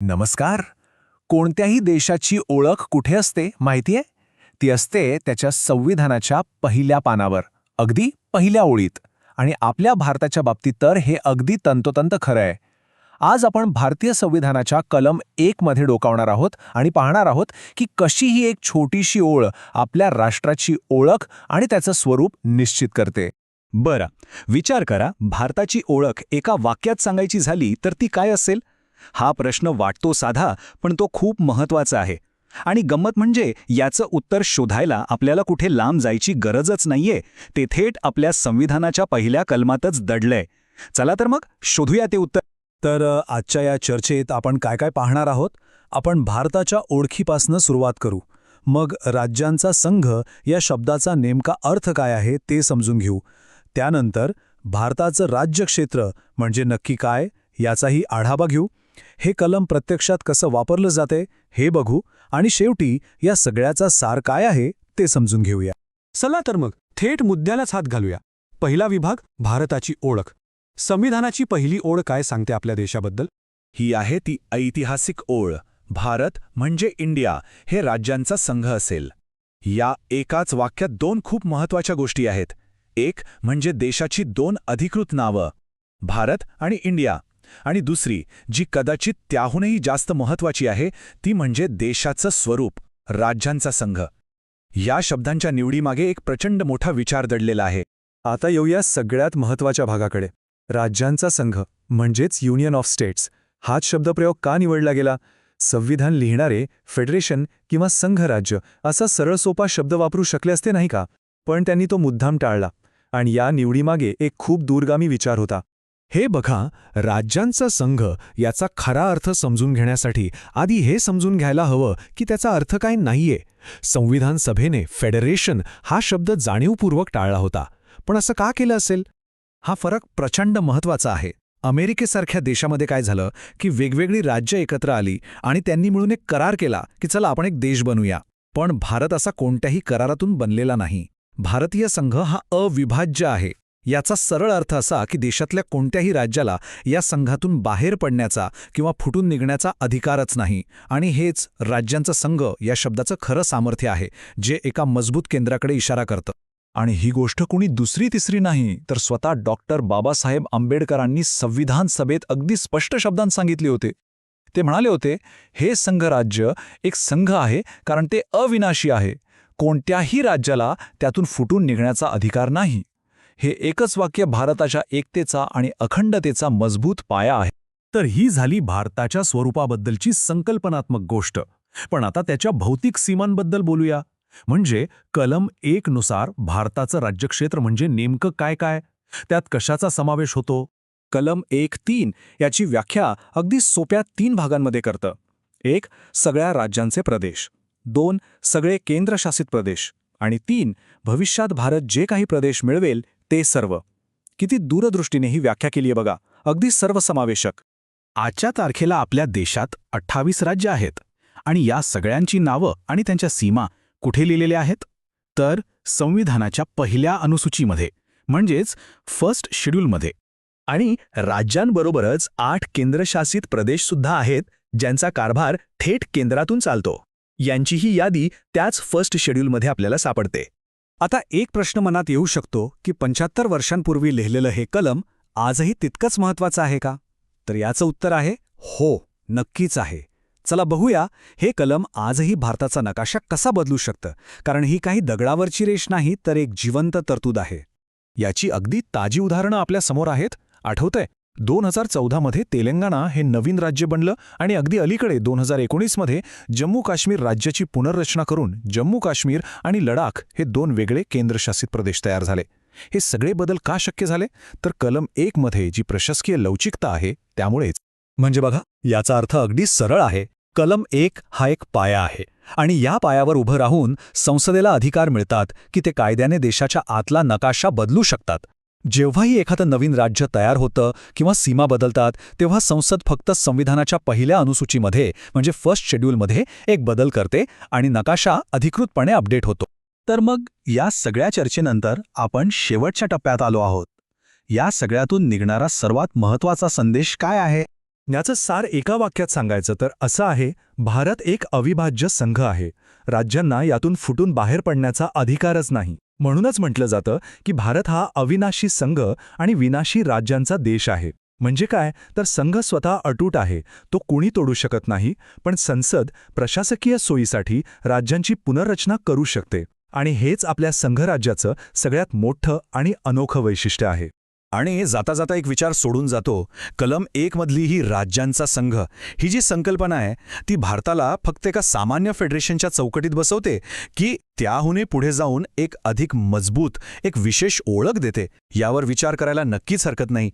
नमस्कार. कोणत्याही देशाची ओळख कुठे असते माहितीये ती असते त्याच्या संविधानाच्या पहिल्या पानावर अगदी पहिल्या ओळीत. आणि आपल्या भारताच्या बाबतीत तर हे अगदी तंतोतंत खरं आहे. आज आपण भारतीय संविधानाच्या कलम एक मध्ये डोकावणार आहोत आणि पाहणार आहोत की कशी ही एक छोटीशी ओळ आपल्या राष्ट्राची ओळख आणि त्याचं स्वरूप निश्चित करते. बरं विचार करा भारताची ओळख एका वाक्यात सांगायची झाली तर ती काय असेल? हा प्रश्न वाटतो साधा पण तो खूप महत्त्वाचा आहे. आणि गंमत म्हणजे याचं उत्तर शोधायला आपल्याला कुठे लांब जायची गरजच नाहीये. ते थेट आपल्या संविधानाच्या पहिल्या कलमातच दडलंय. चला तर मग शोधूया ते उत्तर. तर आजच्या या चर्चेत आपण काय काय पाहणार आहोत? आपण भारताच्या ओळखीपासनं सुरुवात करू. मग राज्यांचा संघ या शब्दाचा नेमका अर्थ काय आहे ते समजून घेऊ. त्यानंतर भारताचं राज्यक्षेत्र म्हणजे नक्की काय याचाही आढावा घेऊ. हे कलम प्रत्यक्षात कसं वापरलं जाते हे बघू आणि शेवटी या सगळ्याचा सार काय आहे ते समजून घेऊया. चला तर मग थेट मुद्द्यालाच हात घालूया. पहिला विभाग भारताची ओळख. संविधानाची पहिली ओळ काय सांगते आपल्या देशाबद्दल? ही आहे ती ऐतिहासिक ओळ. भारत म्हणजे इंडिया हे राज्यांचा संघ असेल. या एकाच वाक्यात दोन खूप महत्त्वाच्या गोष्टी आहेत. एक म्हणजे देशाची दोन अधिकृत नावं भारत आणि इंडिया. आणि दुसरी जी कदाचित त्याहूनही जास्त महत्वाची आहे ती म्हणजे देशाचं स्वरूप राज्यांचा संघ. या शब्दांच्या निवडीमागे एक प्रचंड मोठा विचार दडलेला आहे. आता येऊया सगळ्यात महत्त्वाच्या भागाकडे. राज्यांचा संघ म्हणजेच युनियन ऑफ स्टेट्स हाच शब्दप्रयोग का निवडला गेला? संविधान लिहिणारे फेडरेशन किंवा संघराज्य असा सरळसोपा शब्द वापरू शकले असते नाही का? पण त्यांनी तो मुद्दाम टाळला. आणि या निवडीमागे एक खूप दूरगामी विचार होता. हे बघा राज्यांचा संघ याचा खरा अर्थ समजून घेण्यासाठी आधी हे समजून घ्यायला हवं की त्याचा अर्थ काय नाहीये. संविधान सभेने फेडरेशन हा शब्द जाणीवपूर्वक टाळला होता. पण असं का केलं असेल? हा फरक प्रचंड महत्त्वाचा आहे. अमेरिकेसारख्या देशामध्ये काय झालं की वेगवेगळी राज्य एकत्र आली आणि त्यांनी मिळून एक करार केला की चला आपण एक देश बनूया. पण भारत असा कोणत्याही करारातून बनलेला नाही. भारतीय संघ हा अविभाज्य आहे. याचा सरळ अर्थ असा की देशातल्या कोणत्याही राज्याला या संघातून बाहेर पडण्याचा किंवा फुटून निघण्याचा अधिकारच नाही. आणि हेच राज्यांचा संघ या शब्दाचं खरं सामर्थ्य आहे जे एका मजबूत केंद्राकडे इशारा करतं. आणि ही गोष्ट कुणी दुसरी तिसरी नाही तर स्वतः डॉक्टर बाबासाहेब आंबेडकरांनी संविधान सभेत अगदी स्पष्ट शब्दांत सांगितले होते. ते म्हणाले होते हे संघराज्य एक संघ आहे कारण ते अविनाशी आहे. कोणत्याही राज्याला त्यातून फुटून निघण्याचा अधिकार नाही. हे एकच वाक्य भारताच्या एकतेचा आणि अखंडतेचा मजबूत पाया आहे. तर ही झाली भारताच्या स्वरूपाबद्दलची संकल्पनात्मक गोष्ट. पण आता त्याच्या भौतिक सीमांबद्दल बोलूया. म्हणजे कलम एक नुसार भारताचं राज्यक्षेत्र म्हणजे नेमकं काय काय? त्यात कशाचा समावेश होतो? कलम एक तीन याची व्याख्या अगदी सोप्या तीन भागांमध्ये करतं. एक सगळ्या राज्यांचे प्रदेश. दोन सगळे केंद्रशासित प्रदेश. आणि तीन भविष्यात भारत जे काही प्रदेश मिळवेल ते सर्व. किती दूरदृष्टीने ही व्याख्या केली आहे बघा. अगदी सर्वसमावेशक. आजच्या तारखेला आपल्या देशात अठ्ठावीस राज्य आहेत. आणि या सगळ्यांची नावं आणि त्यांच्या सीमा कुठे लिहिलेल्या आहेत? तर संविधानाच्या पहिल्या अनुसूचीमध्ये म्हणजेच फर्स्ट शेड्यूलमध्ये. आणि राज्यांबरोबरच आठ केंद्रशासित प्रदेशसुद्धा आहेत ज्यांचा कारभार थेट केंद्रातून चालतो. यांचीही यादी त्याच फर्स्ट शेड्यूलमध्ये आपल्याला सापडते. आता एक प्रश्न मनात येऊ शकतो की पंच्याहत्तर वर्षांपूर्वी लिहिलेलं हे कलम आजही तितकंच महत्वाचं आहे का? तर याचं उत्तर आहे हो नक्कीच आहे. चला बघूया हे कलम आजही भारताचा नकाशा कसा बदलू शकतं? कारण ही काही दगडावरची रेष नाही तर एक जिवंत तरतूद आहे. याची अगदी ताजी उदाहरणं आपल्यासमोर आहेत आठवतंय? दोन हजार चौदामध्ये तेलंगणा हे नवीन राज्य बनलं आणि अगदी अलीकडे दोन हजार एकोणीसमध्ये जम्मू काश्मीर राज्याची पुनर्रचना करून जम्मू काश्मीर आणि लडाख हे दोन वेगळे केंद्रशासित प्रदेश तयार झाले. हे सगळे बदल का शक्य झाले? तर कलम एकमध्ये जी प्रशासकीय लवचिकता आहे त्यामुळेच. म्हणजे बघा याचा अर्थ अगदी सरळ आहे. कलम एक हा एक पाया आहे आणि या पायावर उभं राहून संसदेला अधिकार मिळतात की ते कायद्याने देशाच्या आतला नकाशा बदलू शकतात. जेव्हाही एखादं नवीन राज्य तयार होतं किंवा सीमा बदलतात तेव्हा संसद फक्त संविधानाच्या पहिल्या अनुसूचीमध्ये म्हणजे फर्स्ट शेड्यूलमध्ये एक बदल करते आणि नकाशा अधिकृतपणे अपडेट होतो. तर मग या सगळ्या चर्चेनंतर आपण शेवटच्या टप्प्यात आलो आहोत. या सगळ्यातून निघणारा सर्वात महत्त्वाचा संदेश काय आहे? याचं सार एका वाक्यात सांगायचं तर असं आहे भारत एक अविभाज्य संघ आहे. राज्यांना यातून फुटून बाहेर पडण्याचा अधिकारच नाही. म्हणूनच म्हटलं जातं की भारत हा अविनाशी संघ आणि विनाशी राज्यांचा देश आहे. म्हणजे काय? तर संघ स्वतः अटूट आहे. तो कुणी तोडू शकत नाही पण संसद प्रशासकीय सोयीसाठी राज्यांची पुनर्रचना करू शकते. आणि हेच आपल्या संघराज्याचं सगळ्यात मोठं आणि अनोखं वैशिष्ट्य आहे. आणि जाता जाता एक विचार सोडून जातो कलम एक मधली ही राज्यांचा संघ. ही जी संकल्पना आहे ती भारताला फक्त एका सामान्य फेडरेशनच्या चौकटीत बसवते की त्याहूनही पुढे जाऊन एक अधिक मजबूत एक विशेष ओळख देते. यावर विचार करायला नक्कीच हरकत नाही.